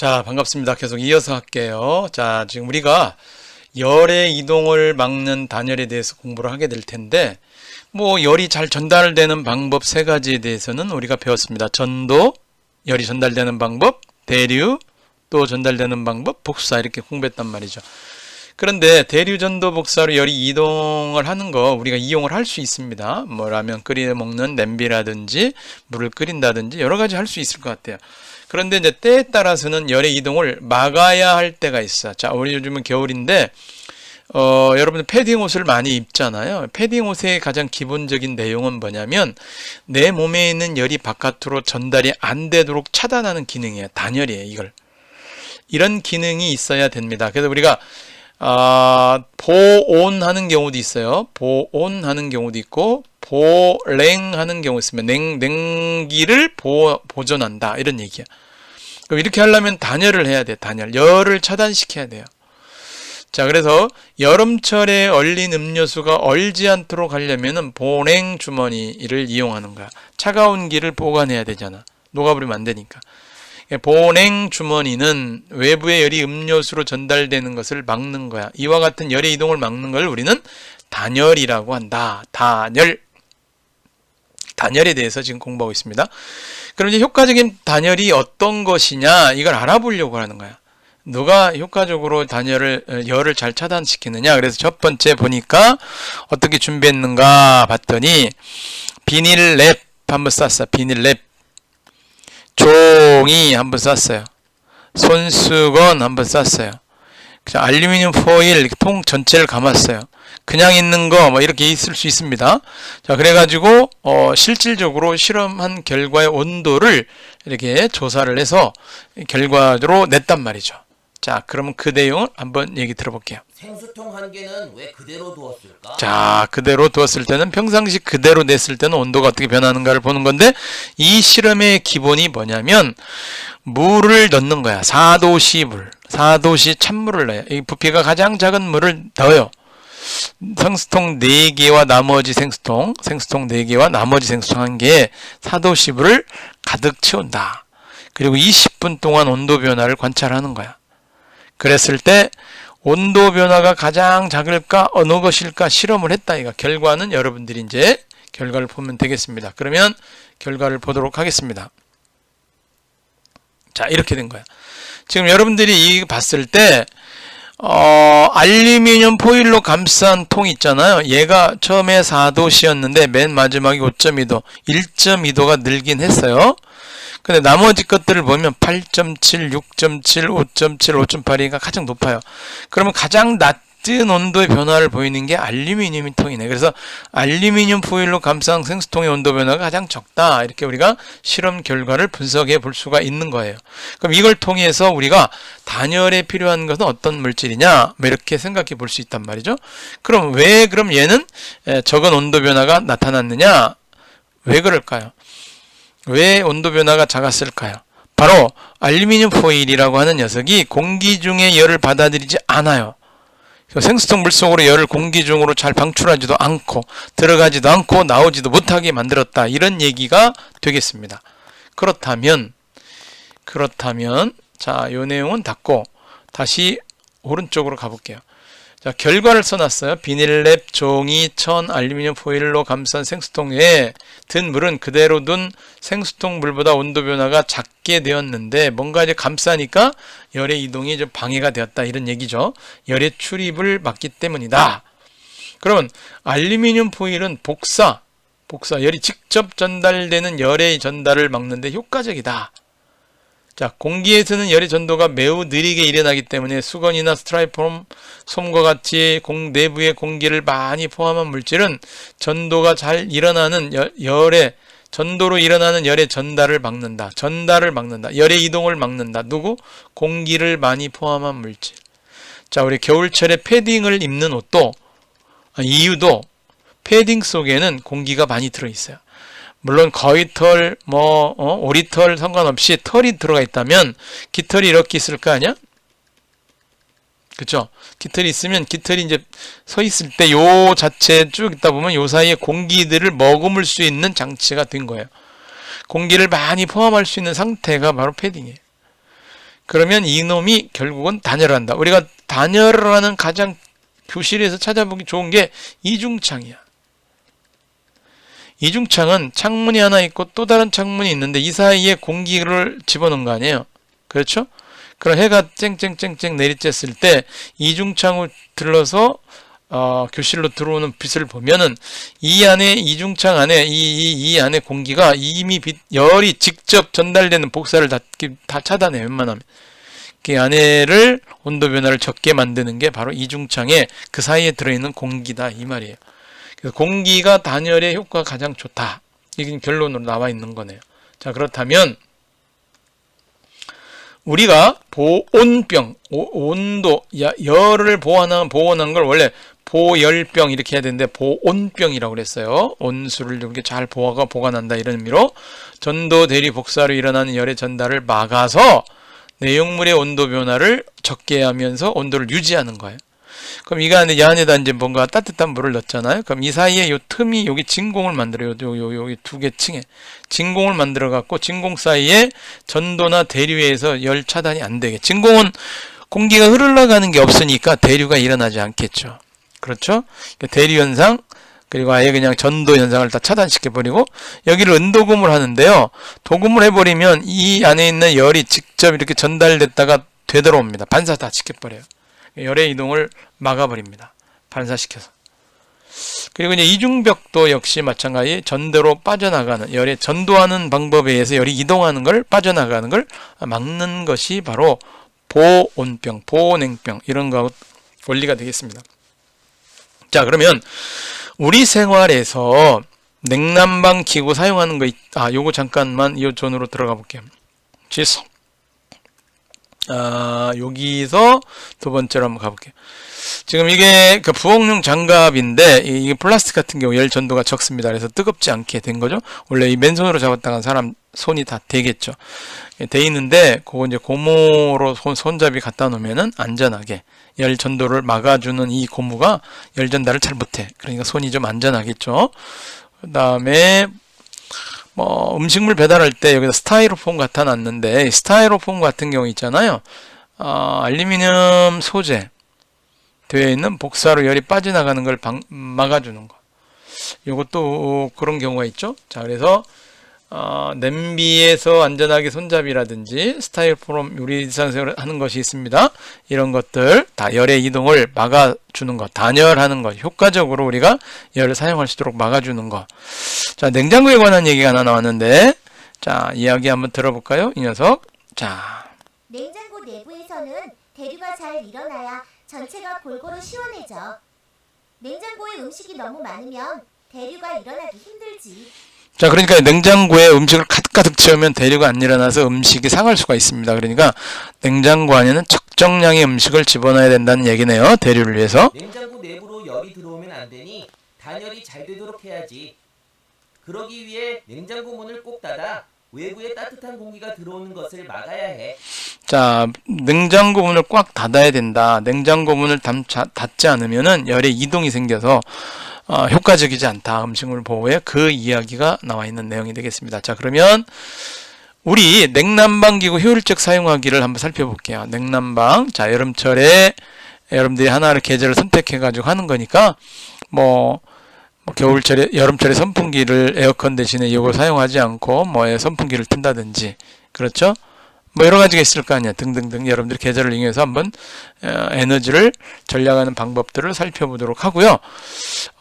자, 반갑습니다. 계속 이어서 할게요. 자, 지금 우리가 열의 이동을 막는 단열에 대해서 공부를 하게 될 텐데, 뭐, 열이 잘 전달되는 방법 세 가지에 대해서는 우리가 배웠습니다. 전도, 열이 전달되는 방법, 대류, 또 전달되는 방법, 복사, 이렇게 공부했단 말이죠. 그런데 대류 전도 복사로 열이 이동을 하는 거 우리가 이용을 할 수 있습니다. 뭐 라면 끓여 먹는 냄비라든지 물을 끓인다든지 여러 가지 할 수 있을 것 같아요. 그런데 이제 때에 따라서는 열의 이동을 막아야 할 때가 있어. 자, 우리 요즘은 겨울인데 어, 여러분 패딩 옷을 많이 입잖아요. 패딩 옷의 가장 기본적인 내용은 뭐냐면 내 몸에 있는 열이 바깥으로 전달이 안 되도록 차단하는 기능이에요. 단열이에요, 이걸. 이런 기능이 있어야 됩니다. 그래서 우리가 아, 보온하는 경우도 있어요. 보온하는 경우도 있고 보랭하는 경우 있으면 냉 냉기를 보, 보존한다 이런 얘기야. 그럼 이렇게 하려면 단열을 해야 돼. 단열. 열을 차단시켜야 돼요. 자, 그래서 여름철에 얼린 음료수가 얼지 않도록 하려면은 보냉 주머니를 이용하는 거야. 차가운 기를 보관해야 되잖아. 녹아버리면 안 되니까. 보냉 주머니는 외부의 열이 음료수로 전달되는 것을 막는 거야. 이와 같은 열의 이동을 막는 걸 우리는 단열이라고 한다. 단열. 단열에 대해서 지금 공부하고 있습니다. 그럼 이제 효과적인 단열이 어떤 것이냐 이걸 알아보려고 하는 거야. 누가 효과적으로 단열을 열을 잘 차단시키느냐. 그래서 첫 번째 보니까 어떻게 준비했는가 봤더니 비닐 랩 한번 쌌어. 비닐 랩. 종이 한번 쌌어요. 손수건 한번 쌌어요. 알루미늄 포일 통 전체를 감았어요. 그냥 있는 거 뭐 이렇게 있을 수 있습니다. 자 그래가지고 어, 실질적으로 실험한 결과의 온도를 이렇게 조사를 해서 결과로 냈단 말이죠. 자 그러면 그 내용을 한번 얘기 들어볼게요. 생수통 한 개는 왜 그대로 두었을까? 자, 그대로 두었을 때는 평상시 그대로 냈을 때는 온도가 어떻게 변하는가를 보는 건데 이 실험의 기본이 뭐냐면 물을 넣는 거야. 4도씨 물. 4도씨 찬물을 넣어요. 이 부피가 가장 작은 물을 넣어요. 생수통 4개와 나머지 생수통, 생수통 4개와 나머지 생수통 1개에 4도씨 물을 가득 채운다. 그리고 20분 동안 온도 변화를 관찰하는 거야. 그랬을 때 온도 변화가 가장 작을까 어느 것일까 실험을 했다 이가 결과는 여러분들이 이제 결과를 보면 되겠습니다. 그러면 결과를 보도록 하겠습니다. 자 이렇게 된 거야. 지금 여러분들이 이 봤을 때 어, 알루미늄 포일로 감싼 통 있잖아요. 얘가 처음에 4도씨였는데 맨 마지막에 5.2도, 1.2도가 늘긴 했어요. 근데 나머지 것들을 보면 8.7, 6.7, 5.7, 5.8이가 가장 높아요. 그러면 가장 낮 은 온도의 변화를 보이는 게 알루미늄 통이네. 그래서 알루미늄 포일로 감싼 생수통의 온도 변화가 가장 적다. 이렇게 우리가 실험 결과를 분석해 볼 수가 있는 거예요. 그럼 이걸 통해서 우리가 단열에 필요한 것은 어떤 물질이냐? 뭐 이렇게 생각해 볼 수 있단 말이죠. 그럼 왜 그럼 얘는 적은 온도 변화가 나타났느냐? 왜 그럴까요? 왜 온도 변화가 작았을까요? 바로 알루미늄 포일이라고 하는 녀석이 공기 중의 열을 받아들이지 않아요. 생수통 물속으로 열을 공기 중으로 잘 방출하지도 않고 들어가지도 않고 나오지도 못하게 만들었다. 이런 얘기가 되겠습니다. 그렇다면 그렇다면 자, 요 내용은 닫고 다시 오른쪽으로 가볼게요. 자, 결과를 써놨어요. 비닐랩, 종이, 천, 알루미늄 포일로 감싼 생수통에 든 물은 그대로 둔 생수통 물보다 온도 변화가 작게 되었는데 뭔가 이제 감싸니까 열의 이동이 좀 방해가 되었다 이런 얘기죠. 열의 출입을 막기 때문이다. 그러면 알루미늄 포일은 복사, 복사 열이 직접 전달되는 열의 전달을 막는데 효과적이다. 자, 공기에서는 열의 전도가 매우 느리게 일어나기 때문에 수건이나 스트라이폼, 솜과 같이 공 내부의 공기를 많이 포함한 물질은 전도가 잘 일어나는 열, 열의 전도로 일어나는 열의 전달을 막는다. 전달을 막는다. 열의 이동을 막는다. 누구? 공기를 많이 포함한 물질. 자, 우리 겨울철에 패딩을 입는 옷도 아, 이유도 패딩 속에는 공기가 많이 들어 있어요. 물론 거위털, 뭐 어, 오리털 상관없이 털이 들어가 있다면 깃털이 이렇게 있을 거 아니야? 그쵸? 깃털이 있으면 깃털이 이제 서 있을 때 요 자체 쭉 있다 보면 요 사이에 공기들을 머금을 수 있는 장치가 된 거예요. 공기를 많이 포함할 수 있는 상태가 바로 패딩이에요. 그러면 이놈이 결국은 단열한다. 우리가 단열을 하는 가장 교실에서 찾아보기 좋은 게 이중창이야. 이중창은 창문이 하나 있고 또 다른 창문이 있는데 이 사이에 공기를 집어넣은 거 아니에요. 그렇죠? 그럼 해가 쨍쨍쨍쨍 내리쬐을 때 이중창을 들러서 어, 교실로 들어오는 빛을 보면은 이 안에 이중창 안에 이, 이, 이 안에 공기가 이미 빛, 열이 직접 전달되는 복사를 다, 다 차단해 웬만하면 그 안에를 온도 변화를 적게 만드는 게 바로 이중창에 그 사이에 들어있는 공기다 이 말이에요. 공기가 단열의 효과가 가장 좋다. 이게 결론으로 나와 있는 거네요. 자 그렇다면 우리가 보온병 오- 온도 야- 열을 보완한 보온한 걸 원래 보열병 이렇게 해야 되는데 보온병이라고 그랬어요. 온수를 이렇게 잘 보아가 보관한다 이런 의미로 전도 대리 복사로 일어나는 열의 전달을 막아서 내용물의 온도 변화를 적게 하면서 온도를 유지하는 거예요. 그럼 이 안에 이 안에다 이제 뭔가 따뜻한 물을 넣었잖아요. 그럼 이 사이에 요 틈이 여기 진공을 만들어요. 요, 요, 여기 두 개 층에 진공을 만들어 갖고 진공 사이에 전도나 대류에서 열 차단이 안 되게. 진공은 공기가 흘러가는 게 없으니까 대류가 일어나지 않겠죠. 그렇죠? 대류 현상 그리고 아예 그냥 전도 현상을 다 차단시켜 버리고 여기를 은도금을 하는데요. 도금을 해버리면 이 안에 있는 열이 직접 이렇게 전달됐다가 되돌아옵니다. 반사 다 시켜버려요. 열의 이동을 막아버립니다. 반사시켜서. 그리고 이제 이중벽도 역시 마찬가지 전도로 빠져나가는 열의 전도하는 방법에 의해서 열이 이동하는 걸 빠져나가는 걸 막는 것이 바로 보온병, 보냉병 이런 거 원리가 되겠습니다. 자 그러면 우리 생활에서 냉난방 기구 사용하는 거, 있- 아, 요거 잠깐만 이 존으로 들어가 볼게요. 취소. 아, 여기서 두 번째로 한번 가볼게요. 지금 이게 그 부엌용 장갑인데 이- 이게 플라스틱 같은 경우 열 전도가 적습니다. 그래서 뜨겁지 않게 된 거죠. 원래 이 맨손으로 잡았다간 사람 손이 다 되겠죠. 예, 돼 있는데 그거 이제 고무로 손, 손잡이 갖다 놓으면은 안전하게 열 전도를 막아주는 이 고무가 열 전달을 잘 못해. 그러니까 손이 좀 안전하겠죠. 그 다음에 뭐 음식물 배달할 때 여기다 스타이로폼 갖다 놨는데 이 스타이로폼 같은 경우 있잖아요. 어, 알루미늄 소재 되어 있는 복사로 열이 빠져나가는 걸 방- 막아주는 거. 이것도 그런 경우가 있죠. 자, 그래서 어, 냄비에서 안전하게 손잡이라든지 스타일폼 요리사에서 하는 것이 있습니다. 이런 것들 다 열의 이동을 막아주는 것, 단열하는 것, 효과적으로 우리가 열을 사용할 수 있도록 막아주는 것. 자, 냉장고에 관한 얘기가 하나 나왔는데, 자, 이야기 한번 들어볼까요? 이 녀석. 자, 냉장고 내부에서는 대류가 잘 일어나야 전체가 골고루 시원해져. 냉장고에 음식이 너무 많으면 대류가 일어나기 힘들지. 자, 그러니까 냉장고에 음식을 가득가득 채우면 대류가 안 일어나서 음식이 상할 수가 있습니다. 그러니까 냉장고 안에는 적정량의 음식을 집어넣어야 된다는 얘기네요. 대류를 위해서. 냉장고 내부로 열이 들어오면 안 되니 단열이 잘 되도록 해야지. 그러기 위해 냉장고 문을 꼭 닫아 외부에 따뜻한 공기가 들어오는 것을 막아야 해. 자, 냉장고 문을 꽉 닫아야 된다. 냉장고 문을 닫, 닫지 않으면은 열의 이동이 생겨서 어, 효과적이지 않다. 음식물 보호에 그 이야기가 나와 있는 내용이 되겠습니다. 자, 그러면 우리 냉난방 기구 효율적 사용하기를 한번 살펴볼게요. 냉난방. 자, 여름철에 여러분들이 하나를 계절을 선택해 가지고 하는 거니까 뭐, 뭐 겨울철에 여름철에 선풍기를 에어컨 대신에 이걸 사용하지 않고 뭐 선풍기를 튼다든지 그렇죠? 뭐 여러 가지가 있을 거 아니야 등등등 여러분들 계절을 이용해서 한번 어, 에너지를 절약하는 방법들을 살펴보도록 하고요.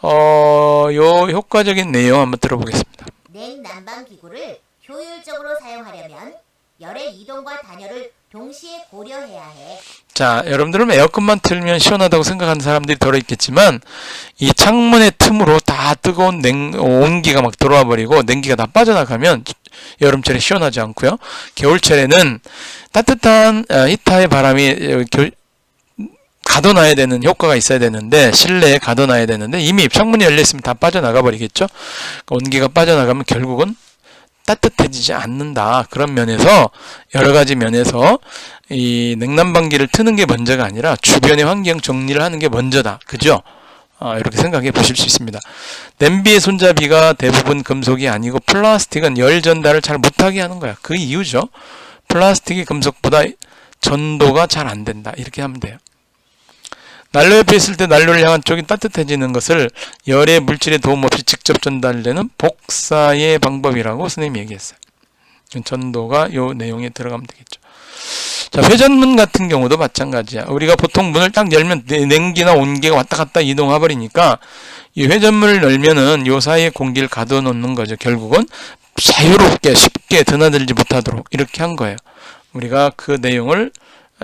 어, 요 효과적인 내용 한번 들어보겠습니다. 냉난방 기구를 효율적으로 사용하려면 열의 이동과 단열을 동시에 고려해야 해. 자, 여러분들은 에어컨만 틀면 시원하다고 생각하는 사람들이 덜어 있겠지만 이 창문의 틈으로 다 뜨거운 냉 온기가 막 들어와 버리고 냉기가 다 빠져나가면 여름철에 시원하지 않고요. 겨울철에는 따뜻한 어, 히타의 바람이 어, 겨- 가둬놔야 되는 효과가 있어야 되는데 실내에 가둬놔야 되는데 이미 창문이 열려 있으면 다 빠져나가 버리겠죠. 그 온기가 빠져나가면 결국은 따뜻해지지 않는다. 그런 면에서 여러 가지 면에서 이 냉난방기를 트는 게 먼저가 아니라 주변의 환경 정리를 하는 게 먼저다. 그죠? 아, 이렇게 생각해 보실 수 있습니다. 냄비의 손잡이가 대부분 금속이 아니고 플라스틱은 열 전달을 잘 못하게 하는 거야. 그 이유죠. 플라스틱이 금속보다 전도가 잘 안 된다. 이렇게 하면 돼요. 난로 옆에 있을 때 난로를 향한 쪽이 따뜻해지는 것을 열의 물질의 도움 없이 직접 전달되는 복사의 방법이라고 선생님이 얘기했어요. 전도가 요 내용에 들어가면 되겠죠. 자, 회전문 같은 경우도 마찬가지야. 우리가 보통 문을 딱 열면 내- 냉기나 온기가 왔다 갔다 이동해 버리니까 이 회전문을 열면은 요 사이에 공기를 가둬 놓는 거죠. 결국은 자유롭게 쉽게 드나들지 못하도록 이렇게 한 거예요. 우리가 그 내용을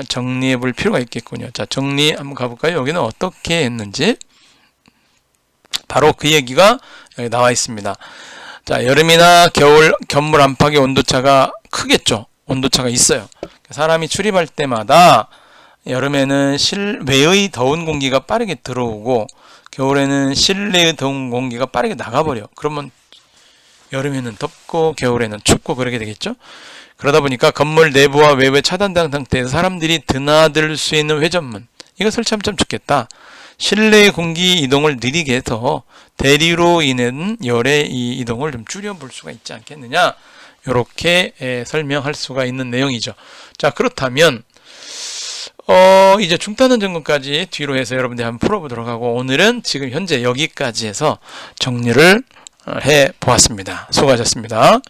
정리해 볼 필요가 있겠군요. 자, 정리 한번 가볼까요? 여기는 어떻게 했는지. 바로 그 얘기가 여기 나와 있습니다. 자, 여름이나 겨울 견물 안팎의 온도차가 크겠죠. 온도차가 있어요. 사람이 출입할 때마다 여름에는 실외의 더운 공기가 빠르게 들어오고 겨울에는 실내의 더운 공기가 빠르게 나가버려. 그러면 여름에는 덥고 겨울에는 춥고 그러게 되겠죠. 그러다 보니까 건물 내부와 외부에 차단된 상태에서 사람들이 드나들 수 있는 회전문 이거 설치하면 참 좋겠다. 실내 공기 이동을 느리게 해서 대리로 인한 열의 이 이동을 좀 줄여볼 수가 있지 않겠느냐. 이렇게 설명할 수가 있는 내용이죠. 자 그렇다면 어 이제 중탄원 점검까지 뒤로 해서 여러분들이 한번 풀어보도록 하고 오늘은 지금 현재 여기까지 해서 정리를 어, 해 보았습니다. 수고하셨습니다.